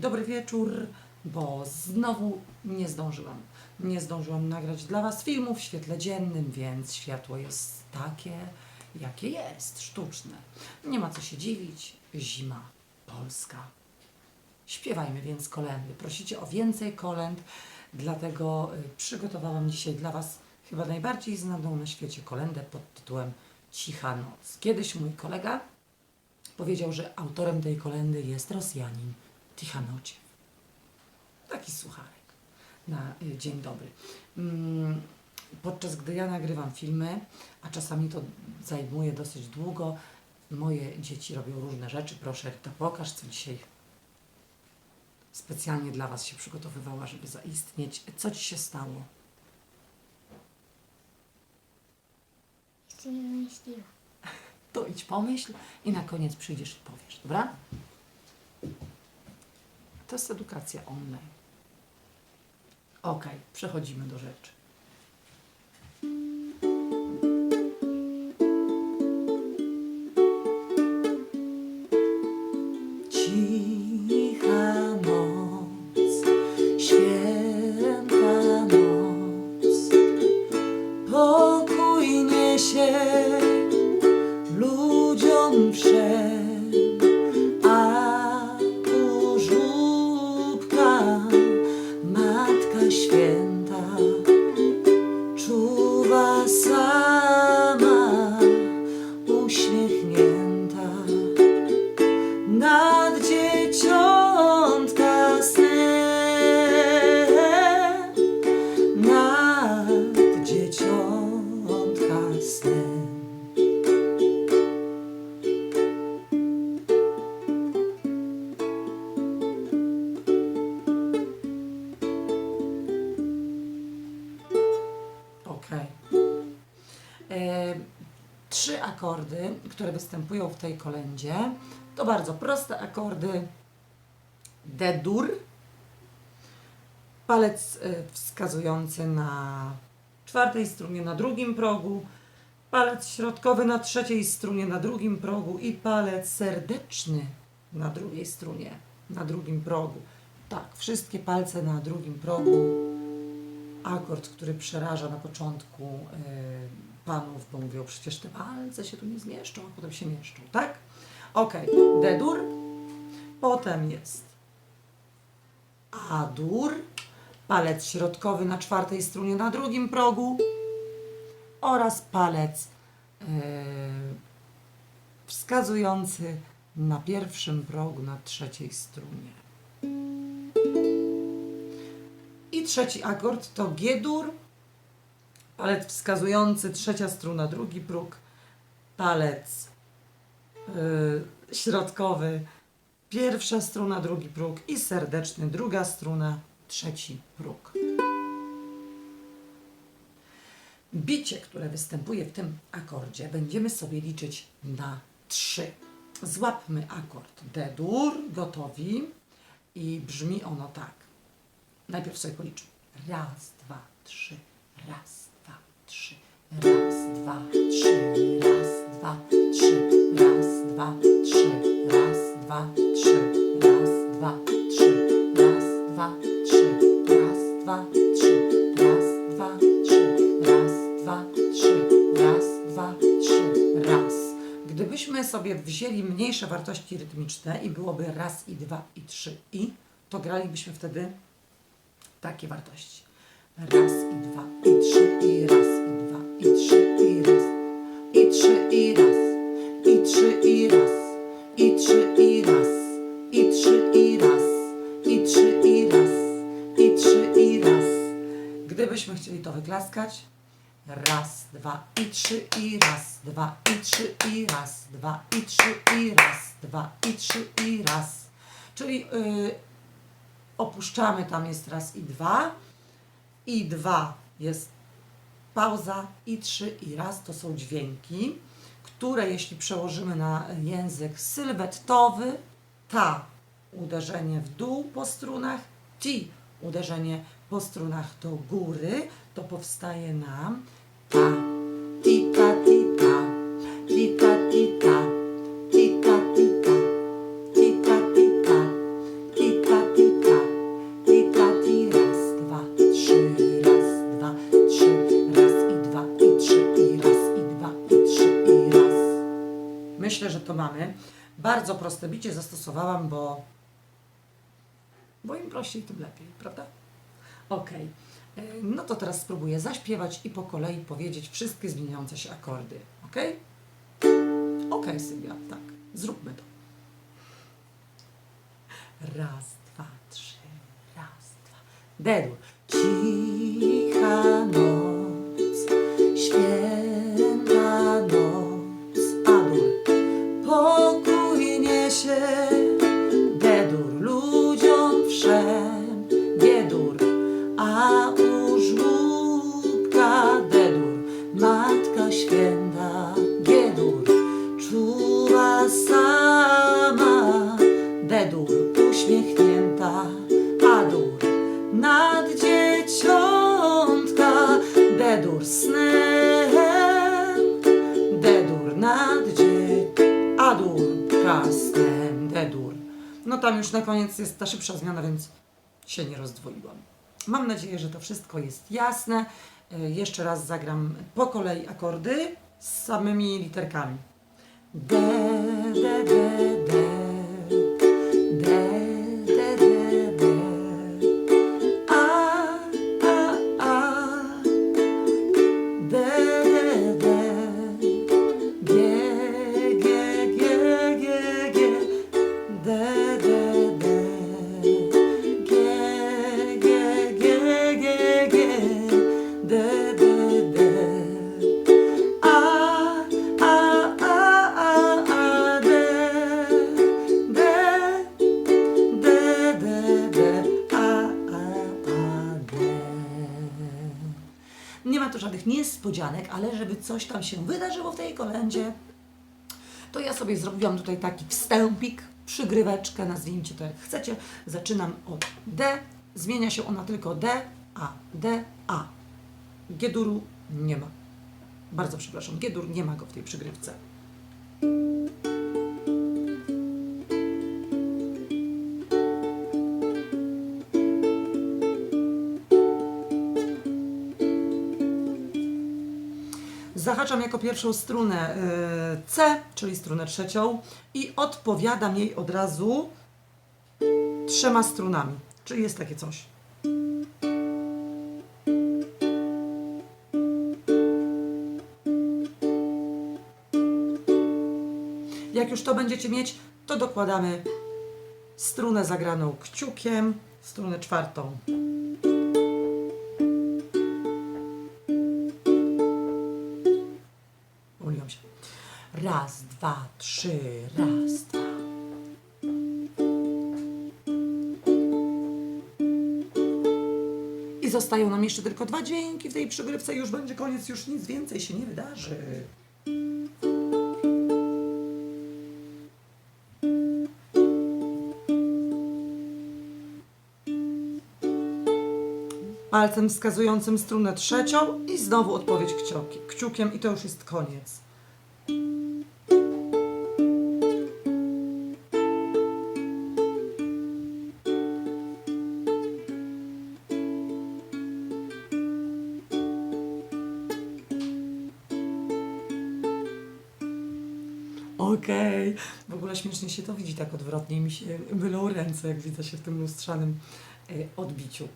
Dobry wieczór, bo znowu nie zdążyłam. Nie zdążyłam nagrać dla Was filmu w świetle dziennym, więc światło jest takie, jakie jest, sztuczne. Nie ma co się dziwić, zima, Polska. Śpiewajmy więc kolendy. Prosicie o więcej kolęd, dlatego y, przygotowałam dzisiaj dla Was chyba najbardziej znaną na świecie kolendę pod tytułem Cicha Noc. Kiedyś mój kolega powiedział, że autorem tej kolendy jest Rosjanin Tichanociew. Taki sucharek na y, dzień dobry. Mm, Podczas gdy ja nagrywam filmy, a czasami to zajmuje dosyć długo, moje dzieci robią różne rzeczy. Proszę, Rita, pokaż, co dzisiaj specjalnie dla Was się przygotowywała, żeby zaistnieć. Co Ci się stało? Jeszcze nie. To idź pomyśl i na koniec przyjdziesz i powiesz, dobra? To jest edukacja online. Okej, przechodzimy do rzeczy. Akordy, które występują w tej kolendzie, to bardzo proste akordy. D-dur, palec e, wskazujący na czwartej strunie na drugim progu, palec środkowy na trzeciej strunie na drugim progu. I palec serdeczny na drugiej strunie na drugim progu. Tak, wszystkie palce na drugim progu. Akord, który przeraża na początku y, panów, bo mówią, przecież te palce się tu nie zmieszczą, a potem się mieszczą, tak? Okej, D-dur, potem jest A-dur, palec środkowy na czwartej strunie na drugim progu oraz palec y, wskazujący na pierwszym progu na trzeciej strunie. I trzeci akord to G-dur, palec wskazujący, trzecia struna, drugi próg, palec yy, środkowy, pierwsza struna, drugi próg i serdeczny, druga struna, trzeci próg. Bicie, które występuje w tym akordzie, będziemy sobie liczyć na trzy. Złapmy akord D-dur, gotowi i brzmi ono tak. Najpierw sobie policzmy. Raz, dwa, trzy. Raz, trzy. Raz, dwa, trzy. Raz, dwa, trzy. Raz, dwa, trzy. Raz, dwa, trzy. Raz, dwa, trzy. Raz, dwa, trzy. Raz, dwa, trzy. Raz, dwa, trzy. Raz, dwa, trzy. Raz, dwa, trzy. Raz. Gdybyśmy sobie wzięli mniejsze wartości rytmiczne i byłoby raz i dwa i trzy i, to gralibyśmy wtedy takie wartości. Raz i dwa i trzy i raz Gdybyśmy chcieli to wyklaskać, raz, dwa i trzy i raz, dwa i trzy i raz, dwa i trzy i raz, dwa i trzy i raz. Czyli yy, opuszczamy, tam jest raz i dwa, i dwa jest pauza, i trzy i raz to są dźwięki, które jeśli przełożymy na język sylwettowy, ta uderzenie w dół po strunach, ti uderzenie po strunach do góry, to powstaje nam ta, tita, tita, tita, tita, tita, tita, tita, tita, tita, tita, tita, ti, raz, dwa, trzy, raz, dwa, trzy, raz i dwa, i trzy, i raz, i dwa, i trzy, i raz. Myślę, że to mamy. Bardzo proste bicie zastosowałam, bo bo im prościej, tym lepiej, prawda? Y, No to teraz spróbuję zaśpiewać i po kolei powiedzieć wszystkie zmieniające się akordy. Ok? Ok, Sylwia, tak. Zróbmy to. Raz, dwa, trzy, raz, dwa. Dedur. Cicha No tam już na koniec jest ta szybsza zmiana, więc się nie rozdwoiłam. Mam nadzieję, że to wszystko jest jasne. Y, Jeszcze raz zagram po kolei akordy z samymi literkami. D, D. D, żadnych niespodzianek, ale żeby coś tam się wydarzyło w tej kolędzie, to ja sobie zrobiłam tutaj taki wstępik, przygryweczkę, nazwijcie to jak chcecie. Zaczynam od D, zmienia się ona tylko D, A, D, A. G-duru nie ma. Bardzo przepraszam, G-dur nie ma go w tej przygrywce. Zahaczam jako pierwszą strunę y, C, czyli strunę trzecią i odpowiadam jej od razu trzema strunami. Czyli jest takie coś. Jak już to będziecie mieć, to dokładamy strunę zagraną kciukiem, strunę czwartą. Raz, dwa, trzy, raz, dwa. I zostają nam jeszcze tylko dwa dźwięki w tej przygrywce już będzie koniec, już nic więcej się nie wydarzy. palcem wskazującym strunę trzecią i znowu odpowiedź kcioki, kciukiem i to już jest koniec. Okej, w ogóle śmiesznie się to widzi tak odwrotnie mi się mylą ręce, jak widzę się w tym lustrzanym y, odbiciu.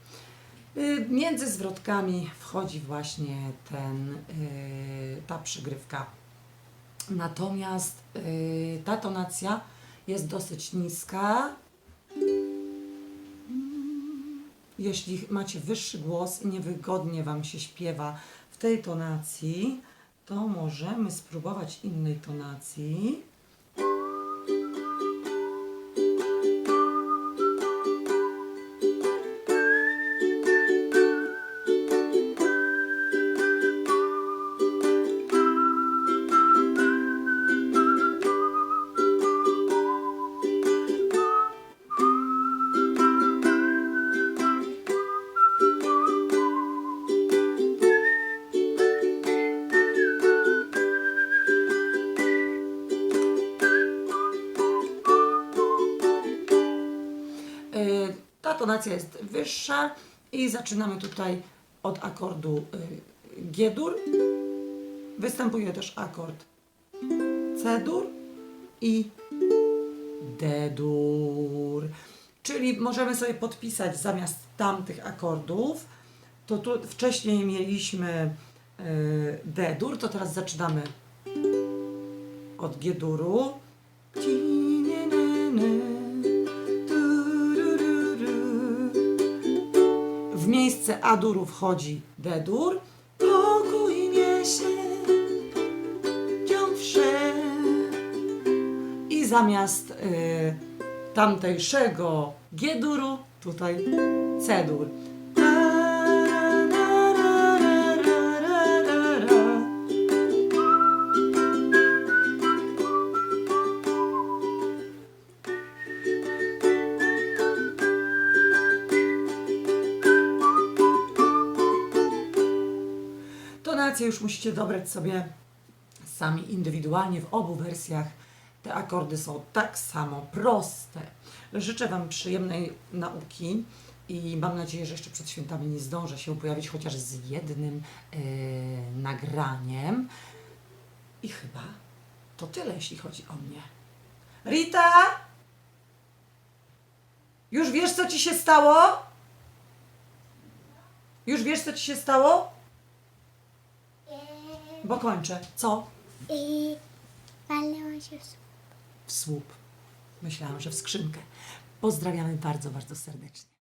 Y, Między zwrotkami wchodzi właśnie ten, y, ta przygrywka. Natomiast ta tonacja jest dosyć niska. Jeśli macie wyższy głos i niewygodnie Wam się śpiewa w tej tonacji, to możemy spróbować innej tonacji. Ta tonacja jest wyższa i zaczynamy tutaj od akordu y, G-dur. Występuje też akord C-dur i D-dur. Czyli możemy sobie podpisać zamiast tamtych akordów, to tu wcześniej mieliśmy y, D-dur, to teraz zaczynamy od G-duru. Miejsce A-duru wchodzi D-dur. Pokój niesie wsze. I zamiast y, tamtejszego G-duru, tutaj C-dur. Tonację już musicie dobrać sobie sami indywidualnie w obu wersjach. Te akordy są tak samo proste. Życzę Wam przyjemnej nauki i mam nadzieję, że jeszcze przed świętami nie zdążę się pojawić chociaż z jednym e, nagraniem. I chyba to tyle, jeśli chodzi o mnie. Rita! Już wiesz, co ci się stało? Już wiesz, co ci się stało? Bo kończę. Co? I walnęła się w W słup. Myślałam, że w skrzynkę. Pozdrawiamy bardzo, bardzo serdecznie.